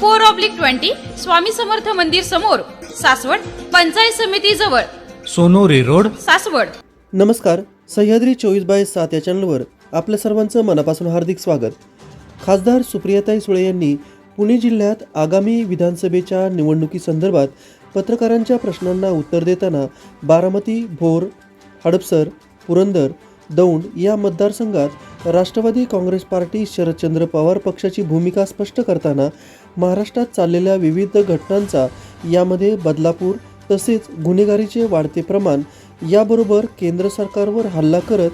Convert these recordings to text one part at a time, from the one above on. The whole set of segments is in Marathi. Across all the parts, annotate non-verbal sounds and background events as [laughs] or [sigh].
four oblique twenty Swami Samarth मंदिर समोर सासवड पंचायत समिती जवळ. सोनोरी रोड. सासवड. नमस्कार सह्याद्री चोवीस बाय सात या चॅनलवर आपल्या सर्वांचं मनापासून हार्दिक स्वागत. खासदार सुप्रियाताई सुळे यांनी पुणे जिल्ह्यात आगामी विधानसभेच्या निवडणुकीसंदर्भात पत्रकारांच्या प्रश्नांना उत्तर देताना बारामती भोर हडपसर पुरंदर दौंड या मतदारसंघात राष्ट्रवादी काँग्रेस पार्टी शरदचंद्र पवार पक्षाची भूमिका स्पष्ट करताना महाराष्ट्रात चाललेल्या विविध घटनांचा यामध्ये बदलापूर तसेच गुन्हेगारीचे वाढते प्रमाण याबरोबर केंद्र सरकारवर हल्ला करत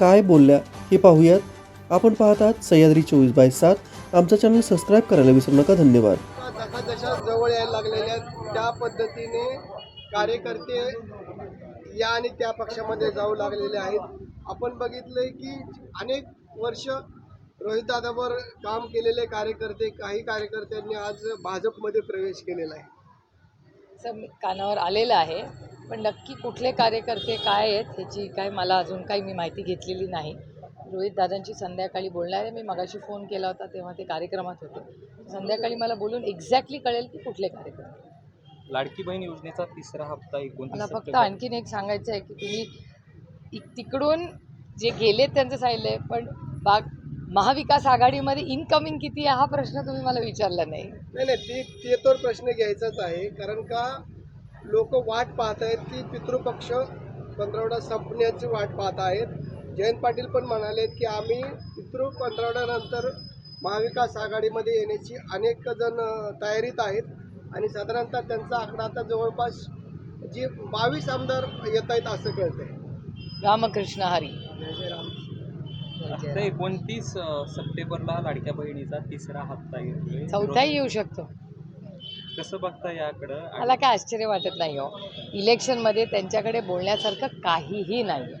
काय बोलल्या हे पाहूयात. आपण पाहतात सह्याद्री चोवीस बाय सात. आमचा चॅनल सबस्क्राईब करायला विसरू नका. धन्यवाद. जशा जवळ यायला लागलेल्या त्या पद्धतीने कार्यकर्ते या आणि त्या पक्षामध्ये जाऊ लागलेले आहेत. आपण बघितलंय की अनेक वर्ष रोहितदादावर काम केलेले कार्यकर्ते काही कार्यकर्त्यांनी आज भाजपमध्ये प्रवेश केलेला आहे. असं मी कानावर आलेलं आहे पण नक्की कुठले कार्यकर्ते काय आहेत ह्याची काय मला अजून काही मी माहिती घेतलेली नाही. रोहित दादांची संध्याकाळी बोलणार आहे मी मगाशी फोन केला होता तेव्हा ते कार्यक्रमात होते. संध्याकाळी मला बोलून एक्झॅक्टली कळेल की कुठले कार्यक्रम लाडकी बहीण योजनेचा तिसरा हप्ता मला एकोणतीस फक्त सप्टेंबर. आणखीन एक सांगायचं आहे की तुम्ही इ- तिकडून जे गेलेत त्यांचं सांगितलं आहे पण बाग महाविकास आघाडीमध्ये इनकमिंग किती आहे हा प्रश्न तुम्ही मला विचारला नाही. नाही नाही ते ते तर प्रश्न घ्यायचाच आहे कारण का लोक वाट पाहत आहेत की पितृपक्ष पंधरवडा संपण्याची वाट पाहत आहेत. जयंत पाटील पण म्हणालेत की आम्ही पितृ पंधरवड्यानंतर महाविकास आघाडीमध्ये येण्याची अनेक जण अ, तयारीत आहेत. आणि साधारणतः त्यांचा आकडा आता जवळपास जे बावीस आमदार येत आहेत असं कळतंय. रामकृष्ण हरी आता एकोणतीस सप्टेंबरला लाडक्या बहिणीचा तिसरा हप्ता येतोय. चौथाही येऊ शकतो. कसं बघता याकडं? मला काय आश्चर्य वाटत नाही हो. इलेक्शनमध्ये त्यांच्याकडे बोलण्यासारखं काहीही नाही.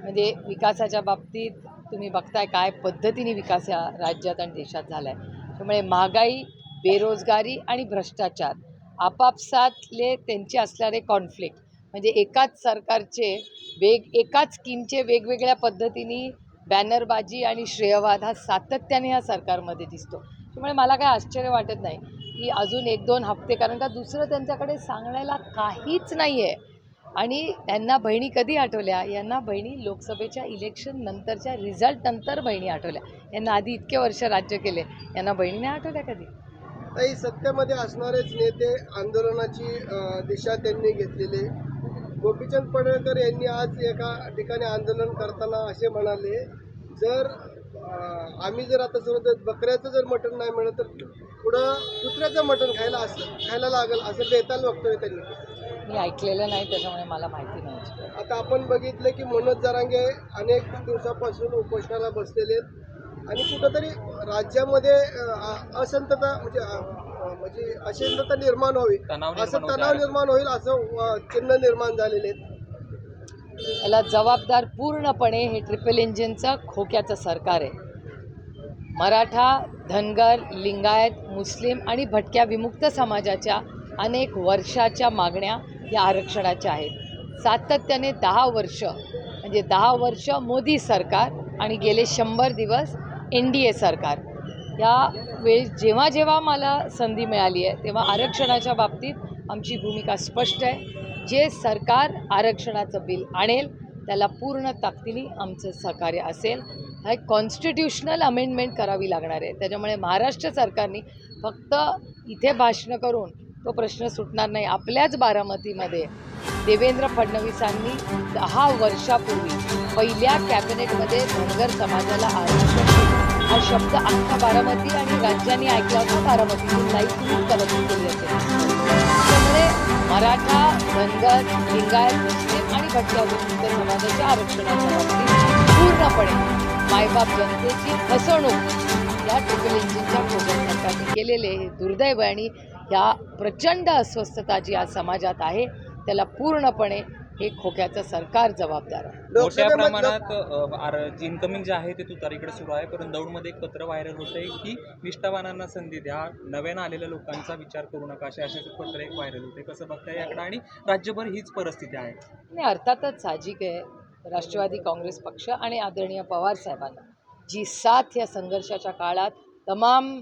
म्हणजे विकासाच्या बाबतीत तुम्ही बघताय काय पद्धतीने विकास या राज्यात आणि देशात झाला आहे त्यामुळे महागाई बेरोजगारी आणि भ्रष्टाचार. आपापसातले त्यांचे असणारे कॉन्फ्लिक्ट म्हणजे एकाच सरकारचे वेग एकाच स्कीमचे वेगवेगळ्या पद्धतीने बॅनरबाजी आणि श्रेयवाद हा सातत्याने या सरकारमध्ये दिसतो. त्यामुळे मला काय आश्चर्य वाटत नाही की अजून एक दोन हप्ते कारण का दुसरं त्यांच्याकडे सांगण्याला काहीच नाही आहे आणि यांना बहिणी कधी आठवल्या? यांना बहिणी लोकसभेच्या इलेक्शन नंतरच्या रिझल्ट नंतर बहिणी आठवल्या. यांना आधी इतके वर्ष राज्य केले. यांना बहिणी नाही आठवल्या कधी? काही सत्तेमध्ये असणारेच नेते आंदोलनाची दिशा त्यांनी घेतलेली. गोपीचंद पडळकर यांनी आज एका ठिकाणी आंदोलन करताना असे म्हणाले जर आम्ही जर आता समजा बकऱ्याचं जर मटण नाही मिळत तर पुढं कुत्र्याचं मटण खायला असं खायला लागेल असं बेताल वक्तव्य त्यांनी. मी ऐकलेलं नाही त्याच्यामुळे मला माहिती नाही आता आपण बघितलं की मनोज जरांगे अनेक दिवसापासून उपोषणाला बसलेले आहेत आणि कुठंतरी राज्यामध्ये असंतता म्हणजे म्हणजे अशांतता निर्माण होईल तणाव असं तणाव. निर्माण होईल असं चिन्ह निर्माण झालेले आहेत. याला जबाबदार पूर्णपणे हे ट्रिपल इंजिनचं खोक्याचं सरकार आहे. मराठा धनगर लिंगायत मुस्लिम आणि भटक्या विमुक्त समाजाच्या अनेक वर्षाच्या मागण्या या आरक्षणाच्या आहेत. सातत्याने दहा वर्ष म्हणजे दहा वर्ष मोदी सरकार आणि गेले शंभर दिवस एन डी ए सरकार. या वेळी जेव्हा जेव्हा मला संधी मिळाली आहे तेव्हा आरक्षणाच्या बाबतीत आमची भूमिका स्पष्ट आहे. जे सरकार आरक्षणाचं बिल आणेल त्याला पूर्ण ताकदीने आमचं सहकार्य असेल. हा एक कॉन्स्टिट्युशनल अमेंडमेंट करावी लागणार आहे. त्याच्यामुळे महाराष्ट्र सरकारने फक्त इथे भाषणं करून तो प्रश्न सुटणार नाही. आपल्याच बारामतीमध्ये देवेंद्र फडणवीसांनी दहा वर्षापूर्वी पहिल्या कॅबिनेटमध्ये धनगर समाजाला आरक्षण हा शब्द अख्खा बारामती आणि राज्याने ऐकला होता. बारामतीतून नाही तुम्ही कल्पना केली असेल. त्यामुळे मराठा धनगर लिंगायत मुस्लिम आणि भटक्या विमुक्त समाजाच्या आरक्षणाच्या बाबतीत पूर्णपणे मायबाप जनतेची फसवणूक या ट्रिपल इंजिनच्या खोट्या सरकारने केलेले हे दुर्दैव आणि ह्या प्रचंड अस्वस्थता जी आज समाजात आहे त्याला पूर्णपणे हे खोक्याचं सरकार जबाबदार आहे. मोठ्या प्रमाणात इन्कमिंग जे आहे ते तुतारीकडे सुरू आहे परंतु दौडमध्ये एक पत्र व्हायरल होत आहे की निष्ठावानांना संधी द्या. नव्यानं आलेल्या लोकांचा विचार करू नका असे असे पत्र एक व्हायरल होते कसं बघताय याकडे? आणि राज्यभर हीच परिस्थिती आहे. आणि अर्थातच साहजिक आहे राष्ट्रवादी काँग्रेस पक्ष आणि आदरणीय पवार साहेबांना जी साथ या संघर्षाच्या काळात तमाम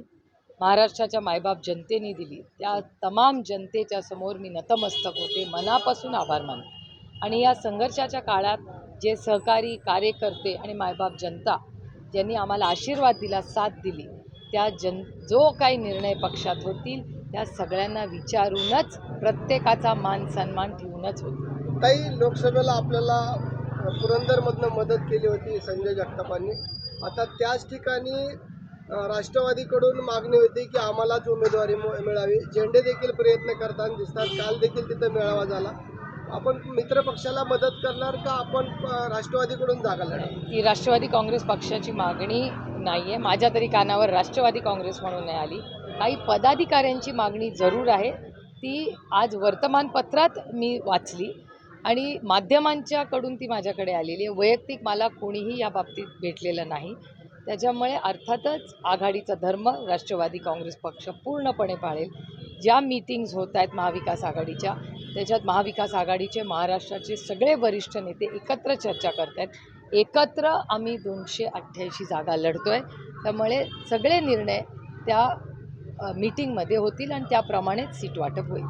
महाराष्ट्राच्या मायबाप जनतेने दिली. त्या तमाम जनतेच्या समोर मी नतमस्तक होते. मनापासून आभार मानते. आणि या संघर्षाच्या काळात जे सहकारी कार्यकर्ते आणि मायबाप जनता ज्यांनी आम्हाला आशीर्वाद दिला साथ दिली त्या जन जो काही निर्णय पक्षात होतील त्या सगळ्यांना विचारूनच प्रत्येकाचा मान सन्मान ठेवूनच होतील काही लोकसभेला आपल्याला पुरंदरमधनं मदत केली होती संजय जगतापांनी. आता त्याच ठिकाणी राष्ट्रवादीकडून मागणी होती की आम्हालाच उमेदवारी मिळावी. झेंडे देखील प्रयत्न करताना दिसतात. काल देखील तिथं मेळावा झाला. आपण मित्र पक्षाला मदत करणार का आपण राष्ट्रवादीकडून जागा लढणार ही राष्ट्रवादी काँग्रेस पक्षाची मागणी नाही आहे माझ्या तरी कानावर राष्ट्रवादी काँग्रेस म्हणून नाही आली. काही पदाधिकाऱ्यांची मागणी जरूर आहे. ती आज वर्तमानपत्रात मी वाचली आणि माध्यमांच्याकडून ती माझ्याकडे आलेली आहे. वैयक्तिक मला कोणीही या बाबतीत भेटलेलं नाही. त्याच्यामुळे अर्थातच आघाडीचा धर्म राष्ट्रवादी काँग्रेस पक्ष पूर्णपणे पाळेल. ज्या मीटिंग्ज होत आहेत महाविकास आघाडीच्या त्याच्यात महाविकास आघाडीचे महाराष्ट्राचे सगळे वरिष्ठ नेते एकत्र चर्चा करत आहेत एकत्र आम्ही दोनशे अठ्ठ्याऐंशी जागा लढतो आहे त्यामुळे सगळे निर्णय त्या मीटिंगमध्ये होतील आणि त्याप्रमाणेच सीट वाटप होईल.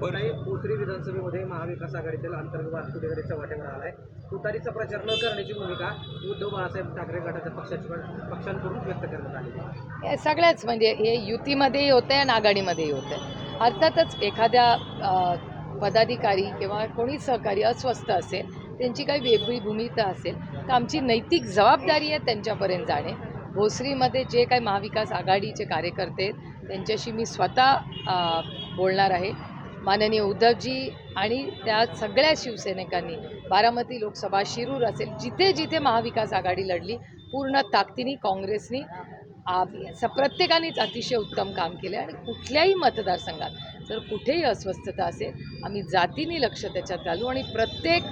विधानसभेमध्ये महाविकास आघाडीतील अंतर्गत तुटेकडीचा वाटेवर आला आहे. तुतारीचा प्रचार न करण्याची भूमिका उद्धव बाळासाहेब ठाकरे गटाच्या पक्षाची पक्षांकडून व्यक्त करण्यात आली. आहे हे सगळ्याच म्हणजे हे युतीमध्येही होतं आहे आणि आघाडीमध्येही होतं आहे अर्थातच एखाद्या पदाधिकारी किंवा कोणी सहकारी अस्वस्थ असेल त्यांची काही वेगळी भूमिका असेल तर आमची नैतिक जबाबदारी आहे त्यांच्यापर्यंत जाणे. भोसरीमध्ये जे काही महाविकास आघाडीचे कार्यकर्ते आहेत त्यांच्याशी मी स्वतः बोलणार आहे. माननीय उद्धवजी आणि त्या सगळ्या शिवसैनिकांनी बारामती लोकसभा शिरूर असेल जिथे जिथे महाविकास आघाडी लढली पूर्ण ताकदीने काँग्रेसनी स प्रत्येकानेच अतिशय उत्तम काम केले आणि कुठल्याही मतदारसंघात जर कुठेही अस्वस्थता असेल आम्ही जातीने लक्ष त्याच्यात घालू आणि प्रत्येक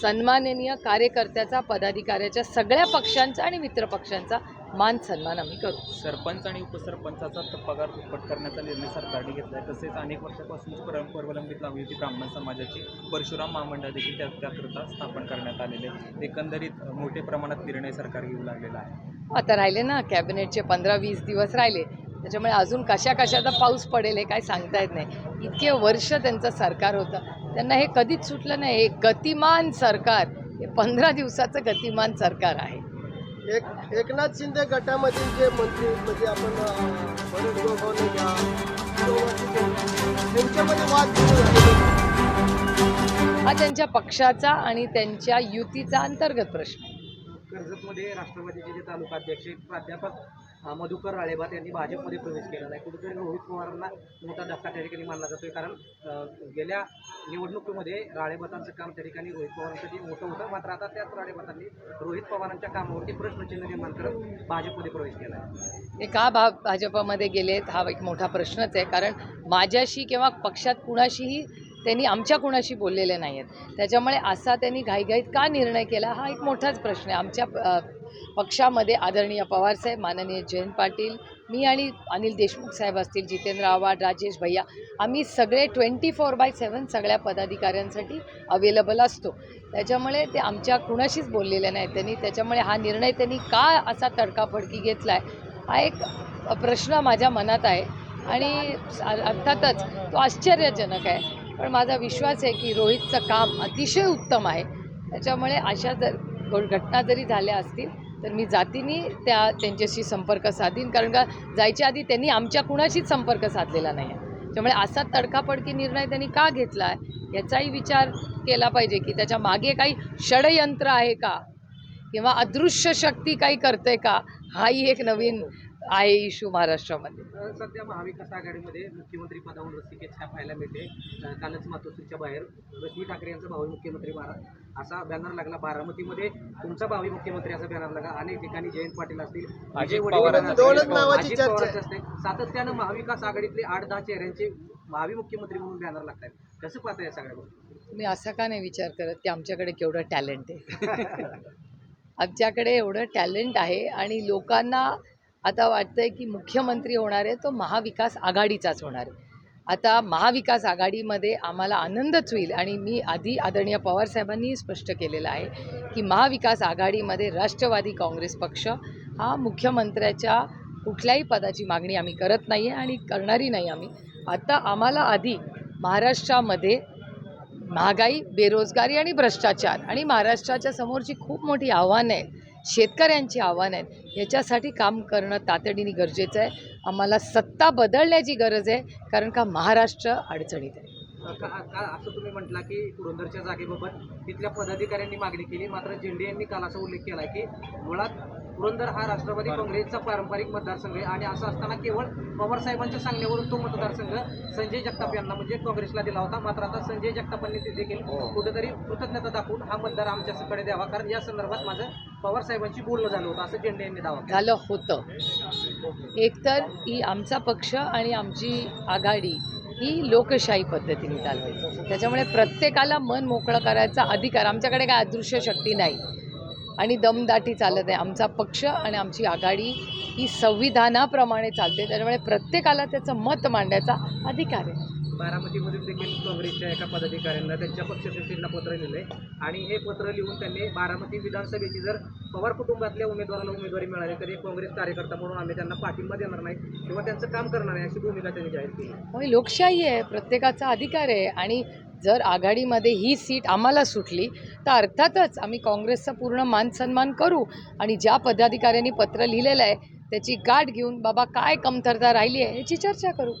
सन्माननीय कार्यकर्त्याचा पदाधिकाऱ्याच्या सगळ्या पक्षांचा आणि मित्रपक्षांचा मान सन्मान आम्ही करू. सरपंच आणि उपसरपंचाचा पगार दुप्पट करण्याचा निर्णय सरकारने घेतला आहे तसेच अनेक वर्षापासून परंपरा अवलंबित लावली होती ब्राह्मण समाजाची. परशुराम महामंडळ देखील त्या त्याकरता स्थापन करण्यात आलेले. एकंदरीत मोठ्या प्रमाणात निर्णय सरकार घेऊ लागलेला आहे. आता राहिले ना कॅबिनेटचे पंधरा वीस दिवस राहिले. त्याच्यामुळे अजून कशा कशाचा पाऊस पडेल हे काय सांगता येत नाही. इतके वर्ष त्यांचं सरकार होतं. त्यांना हे कधीच सुटलं नाही. हे गतिमान सरकार हे पंधरा दिवसाचं गतिमान सरकार आहे. एक एकनाथ शिंदे गटामधील जे मंत्री म्हणजे आपण त्यांच्यामध्ये वाद. हा त्यांच्या पक्षाचा आणि त्यांच्या युतीचा अंतर्गत प्रश्न आहे. कर्जतमध्ये राष्ट्रवादीचे जे तालुका अध्यक्ष प्राध्यापक मधुकर राळेबात यांनी भाजपमध्ये प्रवेश केलेला आहे कुठेतरी रोहित पवारांना मोठा धक्का त्या ठिकाणी मानला जातोय. कारण गेल्या निवडणुकीमध्ये राळेबातांचं काम त्या ठिकाणी रोहित पवारांसाठी मोठं होतं मात्र आता त्याच राळेबातांनी रोहित पवारांच्या कामावरती प्रश्नचिन्ह निर्माण करत भाजपमध्ये प्रवेश केला आहे. ते का भा भाजपमध्ये गेलेत हा एक मोठा प्रश्नच आहे. कारण माझ्याशी किंवा पक्षात कुणाशीही त्यांनी आमच्या कुणाशी बोललेले नाही आहेत त्याच्यामुळे असा त्यांनी घाईघाईत का निर्णय केला हा एक मोठाच प्रश्न आहे. आमच्या पक्षामध्ये आदरणीय पवारसाहेब माननीय जयंत पाटील मी आणि अनिल देशमुख साहेब असतील जितेंद्र आव्हाड राजेश भैया आम्ही सगळे ट्वेंटी फोर बाय सेवन सगळ्या पदाधिकाऱ्यांसाठी अवेलेबल असतो. त्याच्यामुळे ते आमच्या कुणाशीच बोललेले नाहीत त्यांनी. त्याच्यामुळे हा निर्णय त्यांनी का असा तडकाफडकी घेतला आहे हा एक प्रश्न माझ्या मनात आहे. आणि अर्थातच तो आश्चर्यजनक आहे. पण माझा विश्वास आहे की रोहितचं काम अतिशय उत्तम आहे. त्याच्यामुळे अशा जर घटना जरी झाल्या असतील तर मी जातीने त्या त्यांच्याशी संपर्क साधीन. कारण का जायच्या आधी त्यांनी आमच्या कुणाशीच संपर्क साधलेला नाही आहे त्यामुळे असा तडकापडकी निर्णय त्यांनी का घेतला आहे याचाही विचार केला पाहिजे की त्याच्यामागे काही षडयंत्र आहे का? किंवा अदृश्य शक्ती काही करते का? हाही एक नवीन आहे इश्यू महाराष्ट्रामध्ये. सध्या महाविकास आघाडीमध्ये मुख्यमंत्री पदावरून रस्तिकेत पाहायला मिळते. कालच मातोश्रीच्या बाहेर रश्मी ठाकरे यांचा भावी मुख्यमंत्री बारा असा बॅनर लागला बारामतीमध्ये. तुमचा भावी मुख्यमंत्री असा बॅनर लागला. अनेक ठिकाणी जयंत पाटील असतील असते सातत्यानं महाविकास आघाडीतले आठ दहा चेहऱ्यांचे भावी मुख्यमंत्री म्हणून बॅनर लागतात कसं पाहता या सगळ्या गोष्टी? तुम्ही असा का नाही विचार करत की आमच्याकडे केवढं टॅलेंट आहे? [laughs] आमच्याकडे एवढं टॅलेंट आहे आणि लोकांना आता वाटतंय की मुख्यमंत्री होणार आहे तो महाविकास आघाडीचाच होणार आहे. आता महाविकास आघाडीमध्ये आम्हाला आनंदच होईल आणि मी आधी आदरणीय पवारसाहेबांनी स्पष्ट केलेलं आहे की महाविकास आघाडीमध्ये राष्ट्रवादी काँग्रेस पक्ष हा मुख्यमंत्र्याच्या कुठल्याही पदाची मागणी आम्ही करत नाही आहे आणि करणारी नाही आम्ही. आता आम्हाला आधी महाराष्ट्रामध्ये महागाई बेरोजगारी आणि भ्रष्टाचार आणि महाराष्ट्राच्या समोरची खूप मोठी आव्हानं आहेत. शेतकऱ्यांची आव्हानं आहेत. याच्यासाठी काम करणं तातडीने गरजेचं आहे. आम्हाला सत्ता बदलण्याची गरज आहे कारण का महाराष्ट्र अडचणीत आहे. का का असं तुम्ही म्हटला की पुरंदरच्या जागेबाबत तिथल्या पदाधिकाऱ्यांनी मागणी केली. मात्र झेंडे यांनी काल असा उल्लेख केला की मुळात पुरंदर हा राष्ट्रवादी काँग्रेसचा पारंपरिक मतदारसंघ आहे. आणि असं असताना केवळ पवार साहेबांच्या सांगण्यावरून तो मतदारसंघ संजय जगताप यांना म्हणजे काँग्रेसला दिला होता. मात्र आता संजय जगतापांनी ते देखील कुठेतरी कृतज्ञता दाखवून हा मतदार आमच्याकडे द्यावा. कारण या संदर्भात माझं पवार साहेबांची बोलणं झालं होतं. असं झेंडे यांनी दावा केला. झालं होतं. एकतर ही आमचा पक्ष आणि आमची आघाडी ही लोकशाही पद्धतीने चालते त्याच्यामुळे प्रत्येकाला मन मोकळं करायचा अधिकार. आमच्याकडे काय अदृश्य शक्ती नाही. आणि दमदाटी चालत आहे. आमचा पक्ष आणि आमची आघाडी ही संविधानाप्रमाणे चालते. त्याच्यामुळे प्रत्येकाला त्याचं मत मांडायचा अधिकार आहे. बारामतीमध्ये देखील काँग्रेसच्या एका पदाधिकाऱ्यांना त्यांच्या पक्षश्रेष्ठींना पत्र लिहिलंय आणि हे पत्र लिहून त्यांनी बारामती विधानसभेची जर पवार कुटुंबातल्या उमेदवाराला उमेदवारी मिळाली तर एक काँग्रेस कार्यकर्ता म्हणून आम्ही त्यांना पाठिंबा देणार नाही किंवा त्यांचं काम करणार आहे अशी भूमिका त्यांनी जाहीर केली. लोकशाही आहे प्रत्येकाचा अधिकार आहे. आणि जर आघाडीमध्ये ही सीट आम्हाला सुटली तर अर्थातच आम्ही काँग्रेसचा पूर्ण मान सन्मान करू आणि ज्या पदाधिकाऱ्यांनी पत्र लिहिलेलं आहे त्याची गाठ घेऊन बाबा काय कमतरता राहिली आहे याची चर्चा करू.